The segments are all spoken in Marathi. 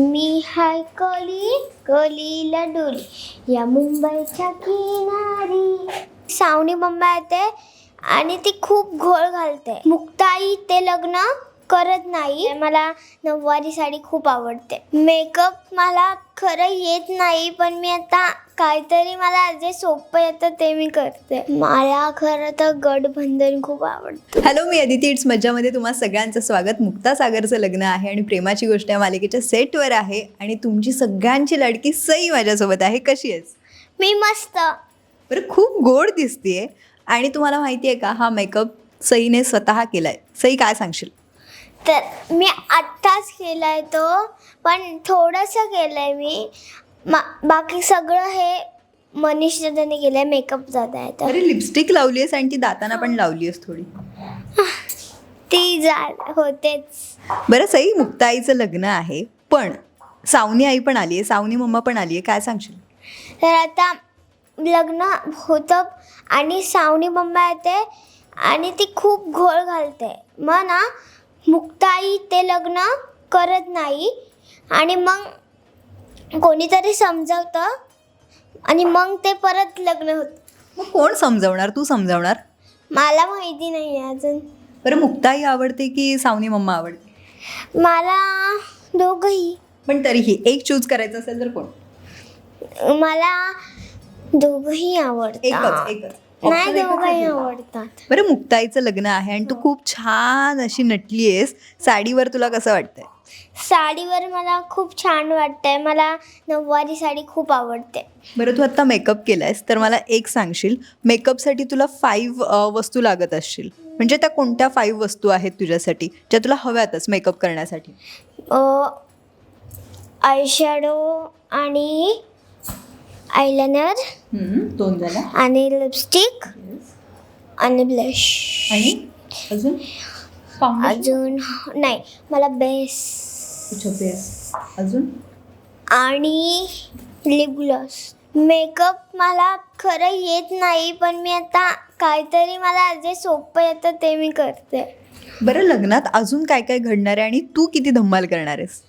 मी हाय कली कलीला डोली या मुंबईच्या किनारी. सावणी मम्मा येते आणि ती खूप घोळ घालते. मुक्ताई ते लग्न करत नाही. मला नऊवारी साडी खूप आवडते. मेकअप मला खरं येत नाही पण मी आता काहीतरी मला जे सोपं येतं ते मी करते. मला खरं तर गडबंधन खूप आवडतं. हॅलो मी अदिती इट्स मज्जामध्ये तुम्हा सगळ्यांचं स्वागत. मुक्ता सागरचं लग्न आहे आणि प्रेमाची गोष्ट या मालिकेच्या सेटवर आहे आणि तुमची सगळ्यांची लाडकी सई माझ्यासोबत आहे. कशी आहेस? मी मस्त. बरं खूप गोड दिसतीये. आणि तुम्हाला माहिती आहे का हा मेकअप सईने स्वतः केलाय. सई काय सांगशील? तर मी आत्ताच केलाय तो पण थोडंसं केलंय मी. मा बाकी सगळं हे मनीष दादाने केलंय मेकअप दादा आहे तर. अरे लिपस्टिक लावली आहेस आणि ती दाताना पण लावली आहेस थोडी. ती जा होतेच. बरं सई मुक्ताईचं लग्न आहे पण सावनी आई पण आली आहे सावनी मम्मा पण आली आहे काय सांगशील? तर आता लग्न होतं आणि सावनी मम्मा येते आणि ती खूप घोळ घालते. मग ना मुक्ताई ते लग्न करत नाही. आणि मग कोणीतरी समजवतं आणि मग ते परत लग्न होतं. मग कोण समजवणार? तू समजवणार? मला माहिती नाही आहे अजून. बरं मुक्ताई आवडते की सावनी मम्मा आवडते? मला दोघंही. पण तरीही एक चूज करायचं असेल तर कोण? मला दोघंही एकच आवडतात एकच. नाही. आवडतात. बरं मुक्ताईचं लग्न आहे आणि तू खूप छान अशी नटली आहेस. साडीवर तुला कसं वाटतंय? साडीवर मला खूप छान वाटतंय. मला नऊवारी साडी खूप आवडते. बरं तू आत्ता मेकअप केलायस तर मला एक सांगशील. मेकअपसाठी तुला फाईव्ह वस्तू लागत असतील. म्हणजे त्या कोणत्या फाईव्ह वस्तू आहेत तुझ्यासाठी ज्या तुला हव्यातच मेकअप करण्यासाठी? आयशॅडो आणि आयलायनर दोन झाल्या आणि लिपस्टिक आणि ब्लश आणि अजून अजून नाही मला बेस अजून आणि लिप ग्लॉस मेकअप मला खरं येत नाही पण मी आता काहीतरी मला जे सोपं येतं ते मी करते. बरं लग्नात अजून काय काय घडणार आहे आणि तू किती धम्माल करणार आहेस?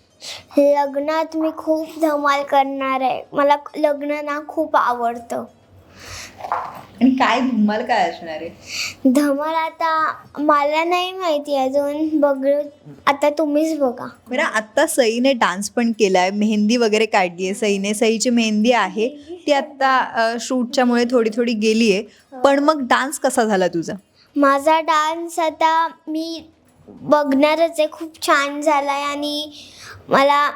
लग्नात मी खूप धमाल करणार आहे. मला लग्न ना खूप आवडतं. आणि काय धम्माल काय असणार आहे? धमाल आता मला नाही माहिती अजून. बघ. आता तुम्हीच बघा. बरं आत्ता सईने डान्स पण केलाय. मेहंदी वगैरे काढली आहे सईने सईची मेहंदी आहे. ती आत्ता शूटच्या मुळे थोडी थोडी गेली आहे पण मग डान्स कसा झाला तुझा? माझा डान्स आता मी बघणारच आहे. खूप छान झाला आहे आणि मला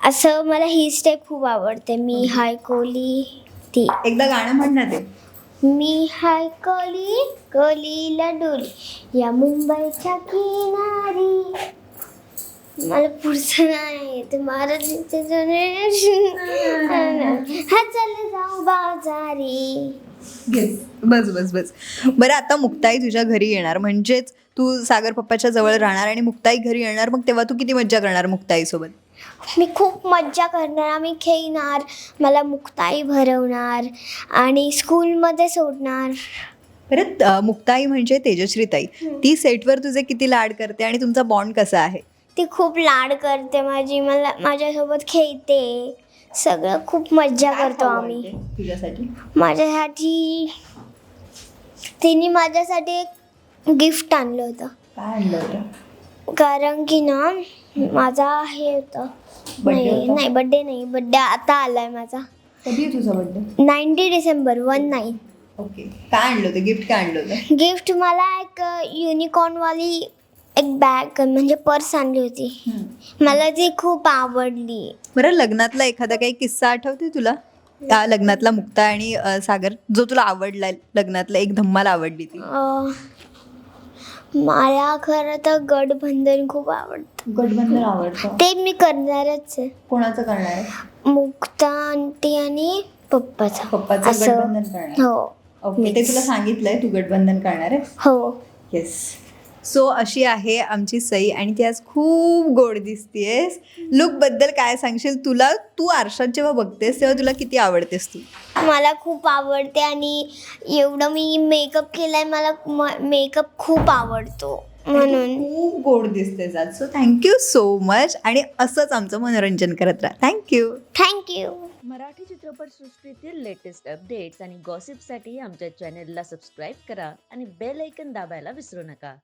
असं मला ही स्टेप खूप आवडते. मी हाय कोली ती. एकदा गाणं म्हण ना ते. मी हाय कली कलीला डोली या मुंबईच्या किनारी. मला पुढचं नाही येत. महाराजांचे हा चल जाऊ बाजारी. बस बस बस. बरं आता मुक्ताई तुझ्या घरी येणार. म्हणजेच तू सागर पप्पाच्या जवळ राहणार आणि मुक्ताई घरी येणार मग तेव्हा तू किती मज्जा करणार मुक्ताई सोबत मी खूप मज्जा करणार आम्ही खेळणार मला मुक्ताई भरवणार आणि स्कूलमध्ये सोडणार. परत अं, मुक्ताई म्हणजे तेजश्री ताई ती सेटवर तुझे किती लाड करते आणि तुमचा बॉन्ड कसा आहे? ती खूप लाड करते माझी मला माझ्यासोबत खेळते. सगळं खूप मज्जा करतो आम्ही. तुझ्यासाठी? माझ्यासाठी तिने माझ्यासाठी एक गिफ्ट आणलं होतं. काय आणलं होतं? कारण की ना माझा हे होतं. Birthday नाही होता? नाही बड्डे नाही बड्डे आता आलाय माझा. कधी आहे तुझा birthday ninety December one nine. Okay. काय आणलं होतं? गिफ्ट काय आणलं होतं? गिफ्ट मला एक युनिकॉर्नवाली एक बॅग म्हणजे पर्स आणली होती. मला ती खूप आवडली. बरं लग्नातला एखादा काही किस्सा आठवते तुला? त्या लग्नातला मुक्ता आणि अं, सागर जो तुला आवडला लग्नातला एक धम्माला आवडली ती. अं, मला खरं तर गडबंधन खूप आवडतं. गठबंधन आवडतं. ते मी करणारच आहे. कोणाचं करणार आहे? मुक्ता आंटी आणि पप्पाचा. पप्पाचं असं. गठबंधन करणार. हो. ओके ते तुला सांगितलंय तू गठबंधन करणार आहे? हो. येस सो अशी आहे आमची सई आणि ती आज खूप गोड दिसतीयस. लुकबद्दल काय सांगशील? तुला तू आरशात जेव्हा बघतेस तेव्हा तुला किती आवडतेस तू? मला खूप आवडते आणि एवढं मी मेकअप केलाय मला मेकअप खूप आवडतो. म्हणून. खूप गोड दिसतेस आज. सो थँक्यू सो मच आणि असंच आमचं मनोरंजन करत राहा. Thank you thank you Marathi चित्रपटसृष्टीतील लेटेस्ट अपडेट्स आणि गॉसिपसाठी आमच्या चॅनेलला सबस्क्राईब करा आणि बेल ऐकन दाबायला विसरू नका.